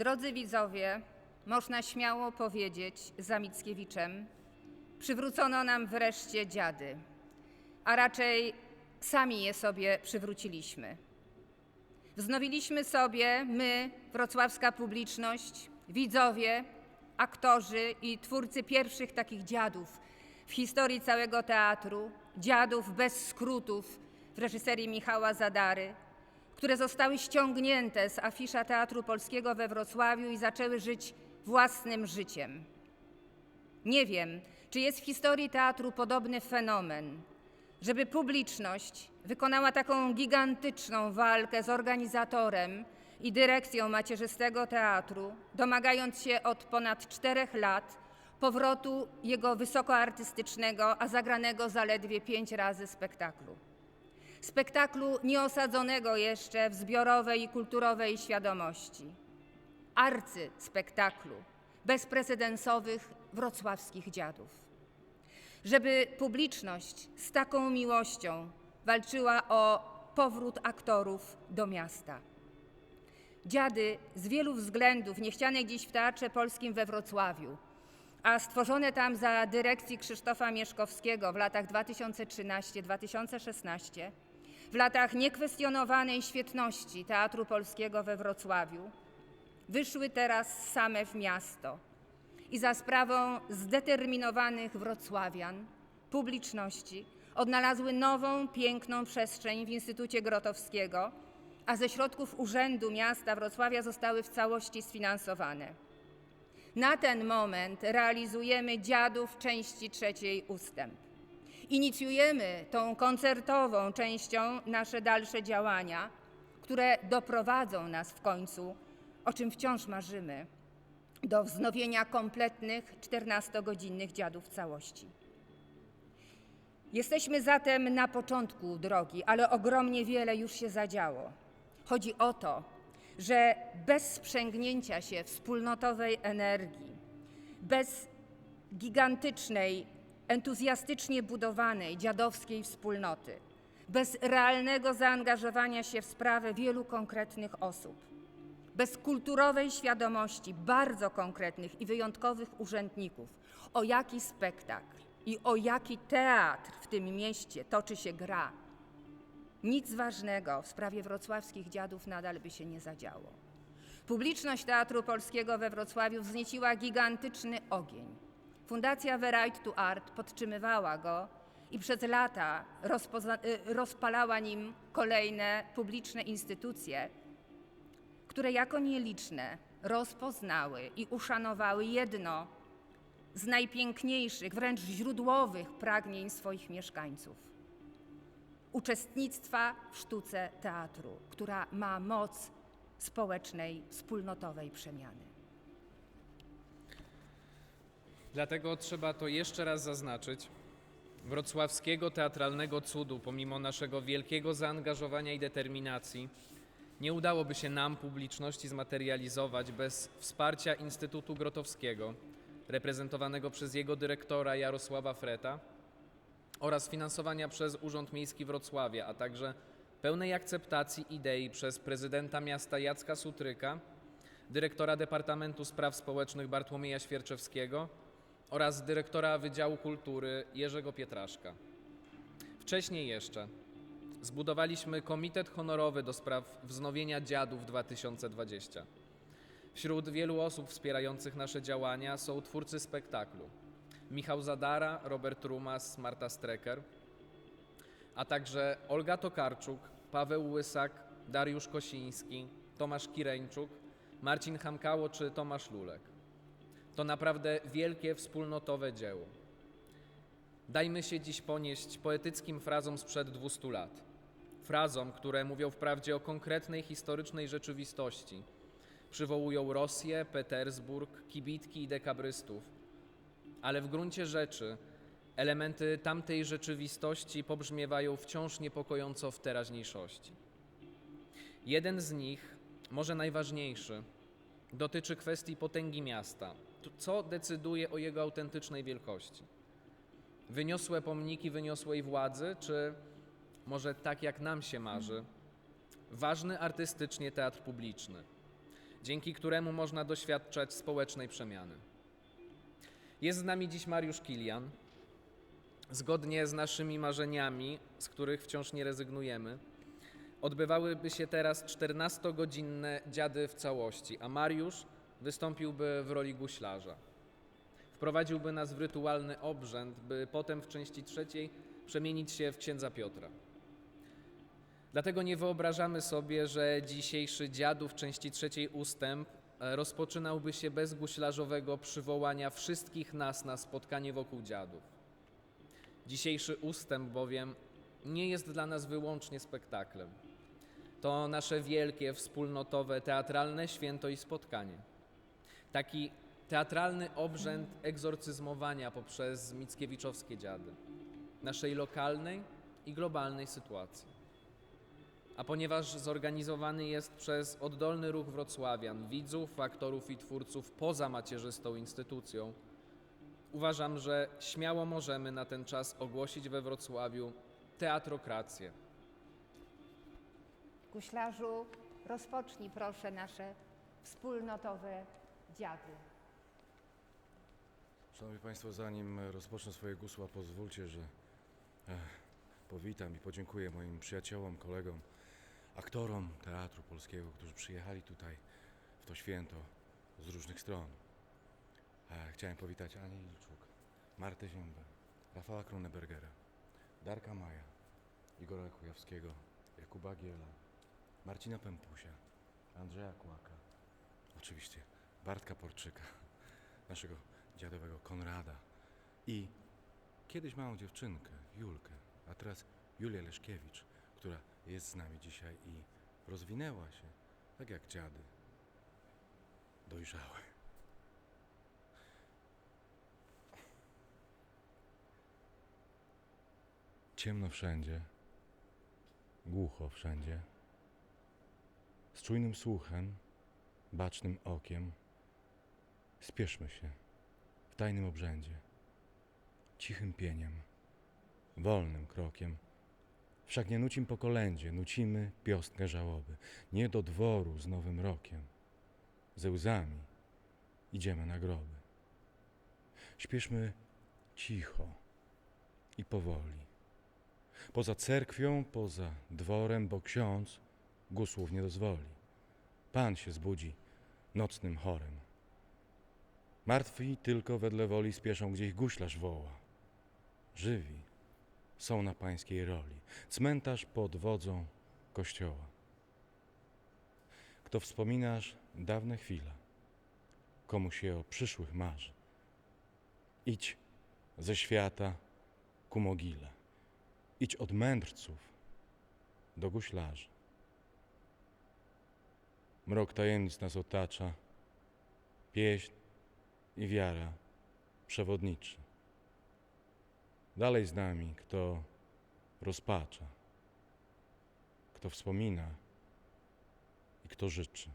Drodzy widzowie, można śmiało powiedzieć za Mickiewiczem, przywrócono nam wreszcie dziady, a raczej sami je sobie przywróciliśmy. Wznowiliśmy sobie my, wrocławska publiczność, widzowie, aktorzy i twórcy pierwszych takich dziadów w historii całego teatru, dziadów bez skrótów w reżyserii Michała Zadary, które zostały ściągnięte z afisza Teatru Polskiego we Wrocławiu i zaczęły żyć własnym życiem. Nie wiem, czy jest w historii teatru podobny fenomen, żeby publiczność wykonała taką gigantyczną walkę z organizatorem i dyrekcją macierzystego teatru, domagając się od ponad czterech lat powrotu jego wysokoartystycznego, a zagranego zaledwie pięć razy spektaklu. Spektaklu nieosadzonego jeszcze w zbiorowej i kulturowej świadomości. Arcyspektaklu bezprecedensowych wrocławskich dziadów żeby publiczność z taką miłością walczyła o powrót aktorów do miasta. Dziady z wielu względów niechciane dziś w Teatrze Polskim we Wrocławiu, a stworzone tam za dyrekcji Krzysztofa Mieszkowskiego w latach 2013-2016, w latach niekwestionowanej świetności Teatru Polskiego we Wrocławiu, wyszły teraz same w miasto i za sprawą zdeterminowanych wrocławian, publiczności, odnalazły nową, piękną przestrzeń w Instytucie Grotowskiego, a ze środków Urzędu Miasta Wrocławia zostały w całości sfinansowane. Na ten moment realizujemy Dziadów części trzeciej ustęp. Inicjujemy tą koncertową częścią nasze dalsze działania, które doprowadzą nas w końcu, o czym wciąż marzymy, do wznowienia kompletnych 14-godzinnych dziadów całości. Jesteśmy zatem na początku drogi, ale ogromnie wiele już się zadziało. Chodzi o to, że bez sprzęgnięcia się wspólnotowej energii, bez gigantycznej, entuzjastycznie budowanej dziadowskiej wspólnoty, bez realnego zaangażowania się w sprawę wielu konkretnych osób, bez kulturowej świadomości bardzo konkretnych i wyjątkowych urzędników, o jaki spektakl i o jaki teatr w tym mieście toczy się gra, nic ważnego w sprawie wrocławskich dziadów nadal by się nie zadziało. Publiczność Teatru Polskiego we Wrocławiu wznieciła gigantyczny ogień. Fundacja The Right to Art podtrzymywała go i przez lata y, rozpalała nim kolejne publiczne instytucje, które jako nieliczne rozpoznały i uszanowały jedno z najpiękniejszych, wręcz źródłowych pragnień swoich mieszkańców uczestnictwa w sztuce teatru, która ma moc społecznej, wspólnotowej przemiany. Dlatego trzeba to jeszcze raz zaznaczyć. Wrocławskiego teatralnego cudu, pomimo naszego wielkiego zaangażowania i determinacji, nie udałoby się nam, publiczności, zmaterializować bez wsparcia Instytutu Grotowskiego, reprezentowanego przez jego dyrektora Jarosława Freta, oraz finansowania przez Urząd Miejski Wrocławia, a także pełnej akceptacji idei przez prezydenta miasta Jacka Sutryka, dyrektora Departamentu Spraw Społecznych Bartłomieja Świerczewskiego oraz dyrektora Wydziału Kultury Jerzego Pietraszka. Wcześniej jeszcze zbudowaliśmy Komitet Honorowy do spraw wznowienia dziadów 2020. Wśród wielu osób wspierających nasze działania są twórcy spektaklu. Michał Zadara, Robert Rumas, Marta Strecker, a także Olga Tokarczuk, Paweł Łysak, Dariusz Kosiński, Tomasz Kireńczuk, Marcin Hamkało czy Tomasz Lulek. To naprawdę wielkie wspólnotowe dzieło. Dajmy się dziś ponieść poetyckim frazom sprzed 200 lat. Frazom, które mówią wprawdzie o konkretnej historycznej rzeczywistości. Przywołują Rosję, Petersburg, kibitki i dekabrystów, ale w gruncie rzeczy elementy tamtej rzeczywistości pobrzmiewają wciąż niepokojąco w teraźniejszości. Jeden z nich, może najważniejszy, dotyczy kwestii potęgi miasta. Co decyduje o jego autentycznej wielkości? Wyniosłe pomniki wyniosłej władzy, czy może tak jak nam się marzy, ważny artystycznie teatr publiczny? dzięki któremu można doświadczać społecznej przemiany. Jest z nami dziś Mariusz Kilian. Zgodnie z naszymi marzeniami, z których wciąż nie rezygnujemy, odbywałyby się teraz 14-godzinne dziady w całości, a Mariusz wystąpiłby w roli guślarza. Wprowadziłby nas w rytualny obrzęd, by potem w części trzeciej przemienić się w księdza Piotra. Dlatego nie wyobrażamy sobie, że dzisiejszy dziadów części trzeciej ustęp e, rozpoczynałby się bez guślarzowego przywołania wszystkich nas na spotkanie wokół dziadów. Dzisiejszy ustęp bowiem nie jest dla nas wyłącznie spektaklem. To nasze wielkie, wspólnotowe, teatralne święto i spotkanie. Taki teatralny obrzęd egzorcyzmowania poprzez mickiewiczowskie dziady, naszej lokalnej i globalnej sytuacji. A ponieważ zorganizowany jest przez oddolny ruch wrocławian, widzów, aktorów i twórców poza macierzystą instytucją, uważam, że śmiało możemy na ten czas ogłosić we Wrocławiu teatrokrację. Guślarzu, rozpocznij proszę nasze wspólnotowe dziady. Szanowni Państwo, zanim rozpocznę swoje gusła, pozwólcie, że eh, powitam i podziękuję moim przyjaciołom, kolegom, aktorom Teatru Polskiego, którzy przyjechali tutaj w to święto z różnych stron. Eh, chciałem powitać Anię Ilczuk, Martę Ziębę, Rafała Kronebergera, Darka Maja, Igora Kujawskiego, Jakuba Giela, Marcina Pępusia, Andrzeja Kłaka, oczywiście Bartka Porczyka, naszego dziadowego Konrada i kiedyś małą dziewczynkę, Julkę, a teraz Julię Leszkiewicz, która jest z nami dzisiaj i rozwinęła się, tak jak dziady, dojrzałe. Ciemno wszędzie, głucho wszędzie, z czujnym słuchem, bacznym okiem, spieszmy się w tajnym obrzędzie, cichym pieniem, wolnym krokiem. Wszak nie nucim po kolędzie, nucimy piostkę żałoby, nie do dworu z nowym rokiem. Ze łzami idziemy na groby. Śpieszmy cicho i powoli. Poza cerkwią, poza dworem, bo ksiądz gusłów nie dozwoli. Pan się zbudzi nocnym chorem. Martwi tylko wedle woli spieszą, gdzie ich guślarz woła. Żywi są na pańskiej roli. Cmentarz pod wodzą kościoła. Kto wspominasz dawne chwile, komu się o przyszłych marzy. Idź ze świata ku mogile. Idź od mędrców do guślarzy. Mrok tajemnic nas otacza. Pieśń i wiara przewodniczy. Dalej z nami, kto rozpacza, kto wspomina i kto życzy.